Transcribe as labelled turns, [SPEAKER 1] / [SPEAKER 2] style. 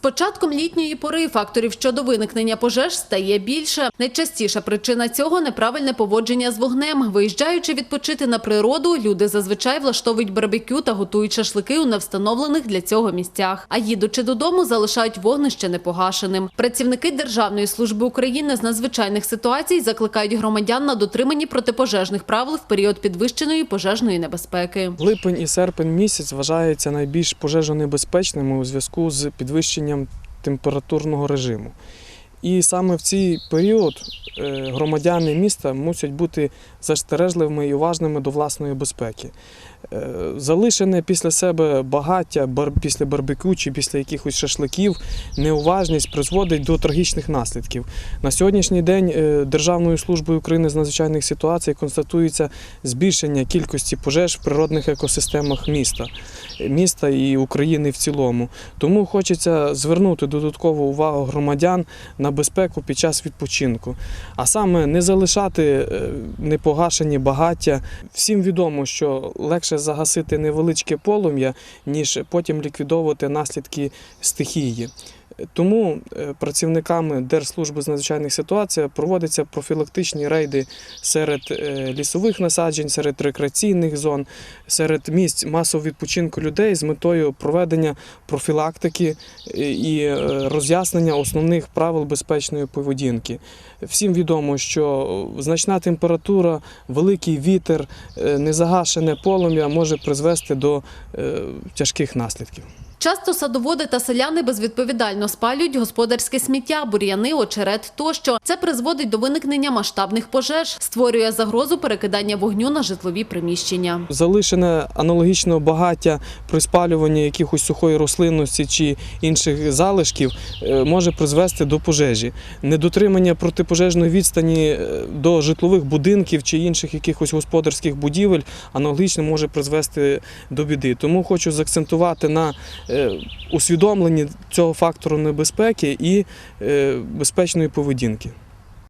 [SPEAKER 1] початком літньої пори факторів щодо виникнення пожеж стає більше. Найчастіша причина цього – неправильне поводження з вогнем. Виїжджаючи відпочити на природу, люди зазвичай влаштовують барбекю та готують шашлики у невстановлених для цього місцях. А їдучи додому, залишають вогнище непогашеним. Працівники Державної служби України з надзвичайних ситуацій закликають громадян на дотриманні протипожежних правил в період підвищеної пожежної небезпеки.
[SPEAKER 2] Липень і серпень місяць вважаються найбільш пожежонебезпечними у зв'язку з підвищенням температурного режиму. І саме в цей період е, громадяни міста мусять бути застережливими і уважними до власної безпеки. Е, Залишене після себе багаття після барбекю чи після якихось шашликів, неуважність призводить до трагічних наслідків. На сьогоднішній день е, Державною службою України з надзвичайних ситуацій констатується збільшення кількості пожеж в природних екосистемах міста, міста і України в цілому. Тому хочеться звернути додаткову увагу громадян на безпеку під час відпочинку, а саме не залишати е, непогашені багаття. Всім відомо, що легше загасити невеличке полум'я, ніж потім ліквідовувати наслідки стихії. Тому е, працівниками Держслужби з надзвичайних ситуацій проводяться профілактичні рейди серед е, лісових насаджень, серед рекреаційних зон, серед місць масового відпочинку людей з метою проведення профілактики е, і роз'яснення основних правил безпечної поведінки. Всім відомо, що значна температура, великий вітер, незагашене полум'я може призвести до тяжких наслідків.
[SPEAKER 1] Часто садоводи та селяни безвідповідально спалюють господарське сміття, бур'яни, очерет тощо. Це призводить до виникнення масштабних пожеж, створює загрозу перекидання вогню на житлові приміщення.
[SPEAKER 2] Залишене аналогічного багаття при спалюванні якихось сухої рослинності чи інших залишків е, може призвести до пожежі. Недотримання протипожежної відстані е, до житлових будинків чи інших якихось господарських будівель аналогічно може призвести до біди. Тому хочу заакцентувати на е, усвідомленні цього фактору небезпеки і е, безпечної поведінки.